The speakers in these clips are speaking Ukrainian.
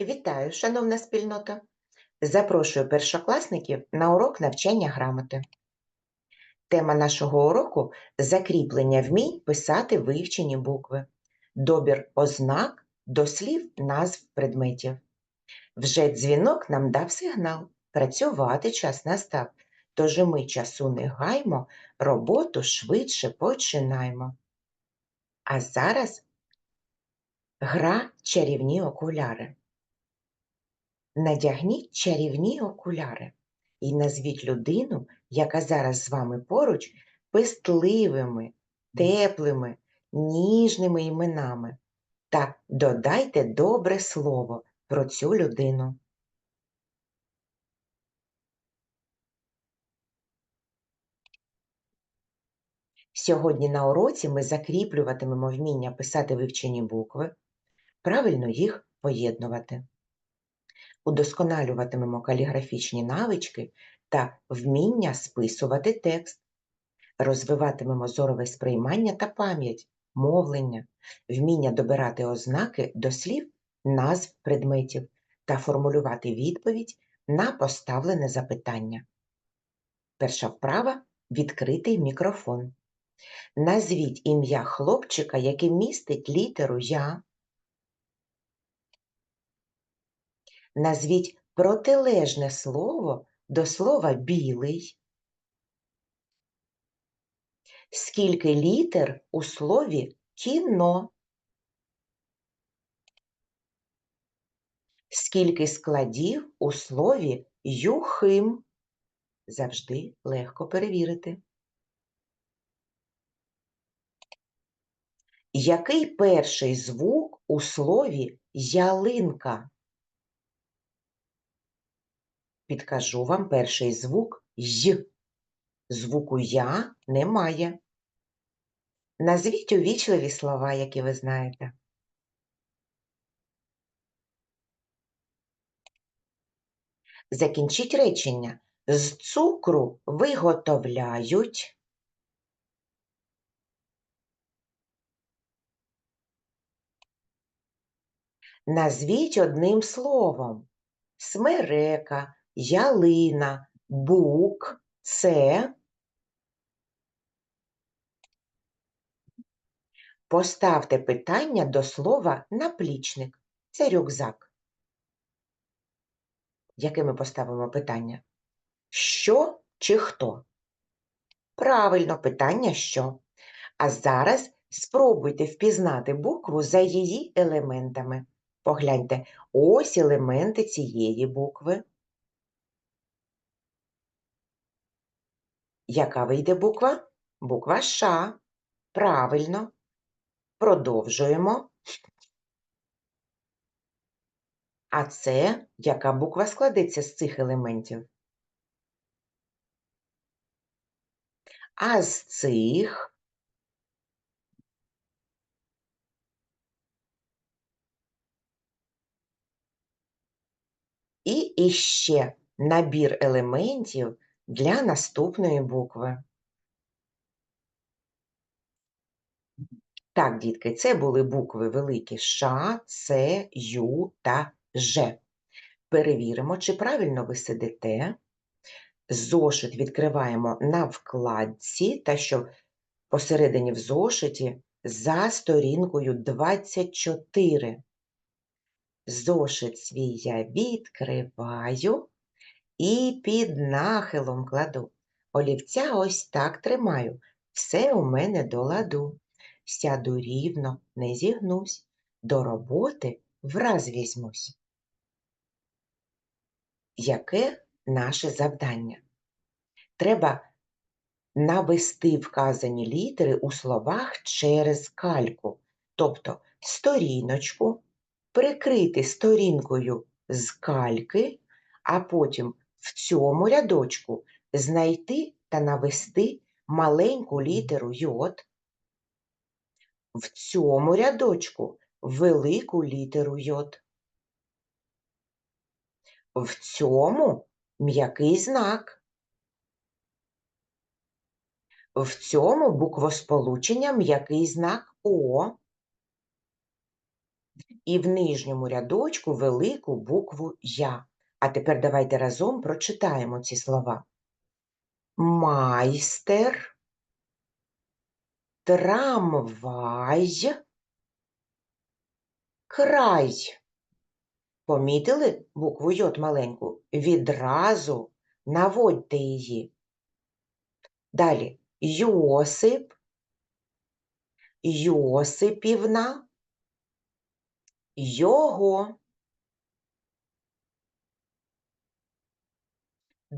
Вітаю, шановна спільнота! Запрошую першокласників на урок навчання грамоти. Тема нашого уроку закріплення вмінь писати вивчені букви, добір ознак до слів назв предметів. Вже дзвінок нам дав сигнал, працювати час настав, тож ми часу не гаймо, роботу швидше починаймо. А зараз гра чарівні окуляри. Надягніть чарівні окуляри і назвіть людину, яка зараз з вами поруч, пестливими, теплими, ніжними іменами, та додайте добре слово про цю людину. Сьогодні на уроці ми закріплюватимемо вміння писати вивчені букви, правильно їх поєднувати удосконалюватимемо каліграфічні навички та вміння списувати текст, розвиватимемо зорове сприймання та пам'ять, мовлення, вміння добирати ознаки до слів, назв предметів та формулювати відповідь на поставлене запитання. Перша вправа відкритий мікрофон. Назвіть ім'я хлопчика, який містить літеру Я. Назвіть протилежне слово до слова білий. Скільки літер у слові кіно? Скільки складів у слові юхим? Завжди легко перевірити. Який перший звук у слові ялинка? Підкажу вам перший звук Й. Звуку Я немає. Назвіть увічливі слова, які ви знаєте. Закінчіть речення. З цукру виготовляють. Назвіть одним словом. Смерека, ялина, бук це. Поставте питання до слова наплічник. Це рюкзак. Яке ми поставимо питання? Що чи хто? Правильно, питання що? А зараз спробуйте впізнати букву за її елементами. Погляньте, ось елементи цієї букви. Яка вийде буква? Буква Ш. Правильно. Продовжуємо. А це яка буква складеться з цих елементів? А з цих і іще набір елементів для наступної букви. Так, дітки, це були букви великі Ш, С, Ю та Ж. Перевіримо, чи правильно ви сидите. Зошит відкриваємо на вкладці, та що посередині в зошиті за сторінкою 24. Зошит свій я відкриваю і під нахилом кладу. Олівця ось так тримаю. Все у мене до ладу. Сяду рівно, не зігнусь, до роботи враз візьмусь. Яке наше завдання? Треба навести вказані літери у словах через кальку, тобто сторіночку, прикрити сторінкою з кальки, а потім в цьому рядочку знайти та навести маленьку літеру йод, в цьому рядочку велику літеру йод. В цьому м'який знак. В цьому буквосполучення м'який знак О. І в нижньому рядочку велику букву Я. А тепер давайте разом прочитаємо ці слова. Майстер, трамвай, край. Помітили букву Й маленьку? Відразу наводьте її. Далі Йосип, Йосипівна, його,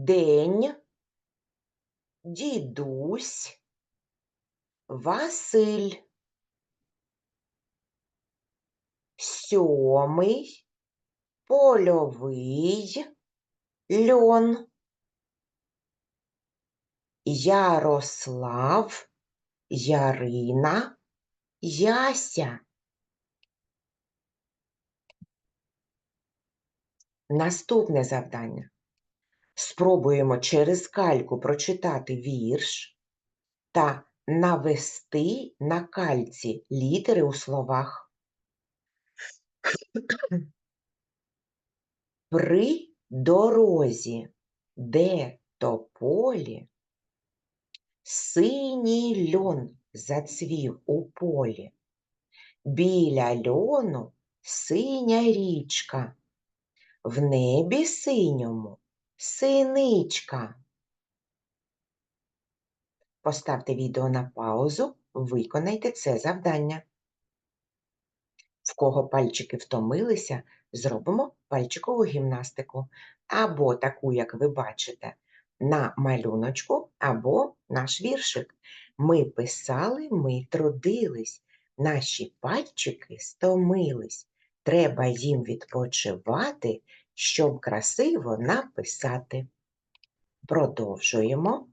день, дідусь, Василь, сьомий, польовий, льон, Ярослав, Ярина, Яся. Наступне завдання. Спробуємо через кальку прочитати вірш та навести на кальці літери у словах. При дорозі, де тополі, синій льон зацвів у полі. Біля льону синя річка, в небі синьому синичка. Поставте відео на паузу, виконайте це завдання. В кого пальчики втомилися, зробимо пальчикову гімнастику. Або таку, як ви бачите, на малюночку, або наш віршик. Ми писали, ми трудились, наші пальчики стомились. Треба їм відпочивати, щоб красиво написати. Продовжуємо.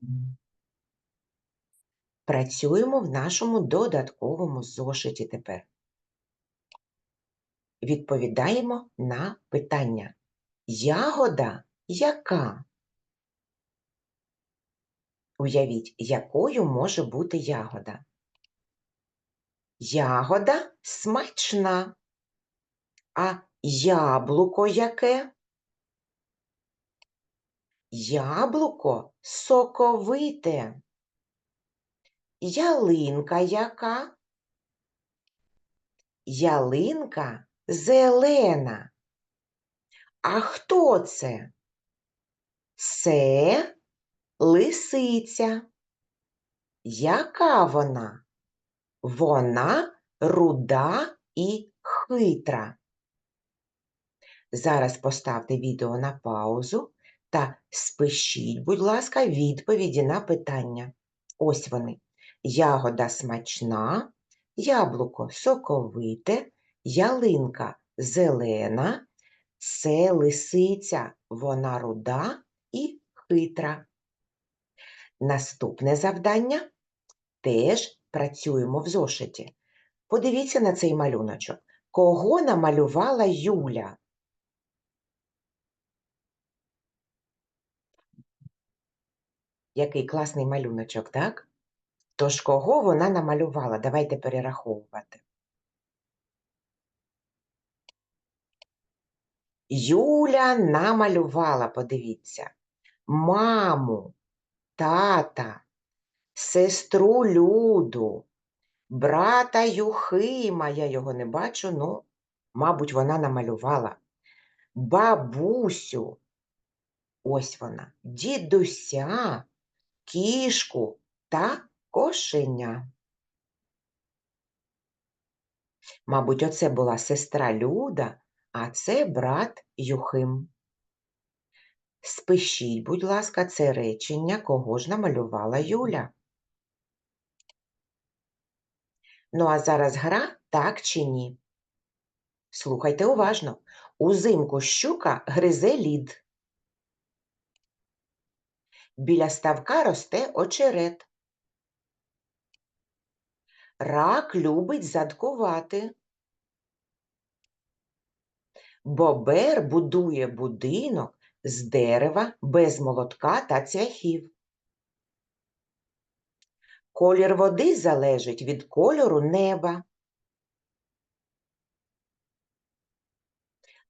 Працюємо в нашому додатковому зошиті тепер. Відповідаємо на питання. Ягода яка? Уявіть, якою може бути ягода? Ягода смачна. А яблуко яке? Яблуко соковите. Ялинка яка? Ялинка зелена. А хто це? Це лисиця. Яка вона? Вона руда і хитра. Зараз поставте відео на паузу та спишіть, будь ласка, відповіді на питання. Ось вони. Ягода смачна, яблуко соковите, ялинка зелена, це лисиця, вона руда і хитра. Наступне завдання теж працюємо в зошиті. Подивіться на цей малюночок. Кого намалювала Юля? Який класний малюночок, так? Тож кого вона намалювала? Давайте перераховувати. Юля намалювала, подивіться, маму, тата, сестру Люду, брата Юхима, я його не бачу, ну, мабуть, вона намалювала. Бабусю, ось вона, дідуся, кішку та кошеня. Мабуть, оце була сестра Люда, а це брат Юхим. Спишіть, будь ласка, це речення, кого ж намалювала Юля. Ну, а зараз гра так чи ні. Слухайте уважно. Узимку щука гризе лід. Біля ставка росте очерет. Рак любить задкувати. Бобер будує будинок з дерева без молотка та цвяхів. Колір води залежить від кольору неба.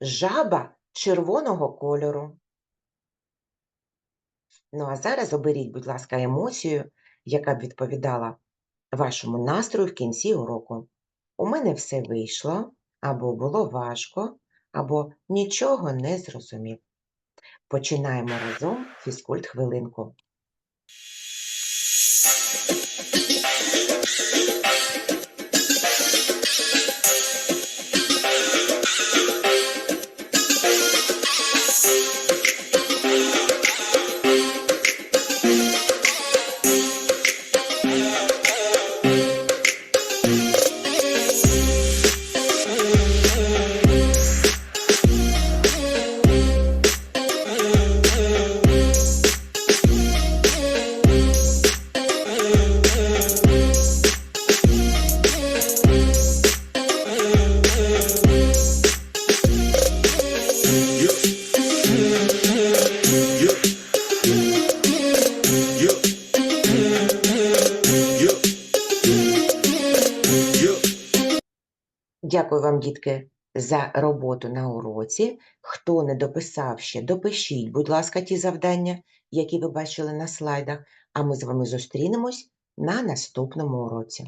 жаба червоного кольору. Ну, а зараз оберіть, будь ласка, емоцію, яка б відповідала вашому настрою в кінці уроку. У мене все вийшло, або було важко, або нічого не зрозумів. Починаємо разом фізкульт хвилинку. Дякую вам, дітки, за роботу на уроці. Хто не дописав ще, допишіть, будь ласка, ті завдання, які ви бачили на слайдах, а ми з вами зустрінемось на наступному уроці.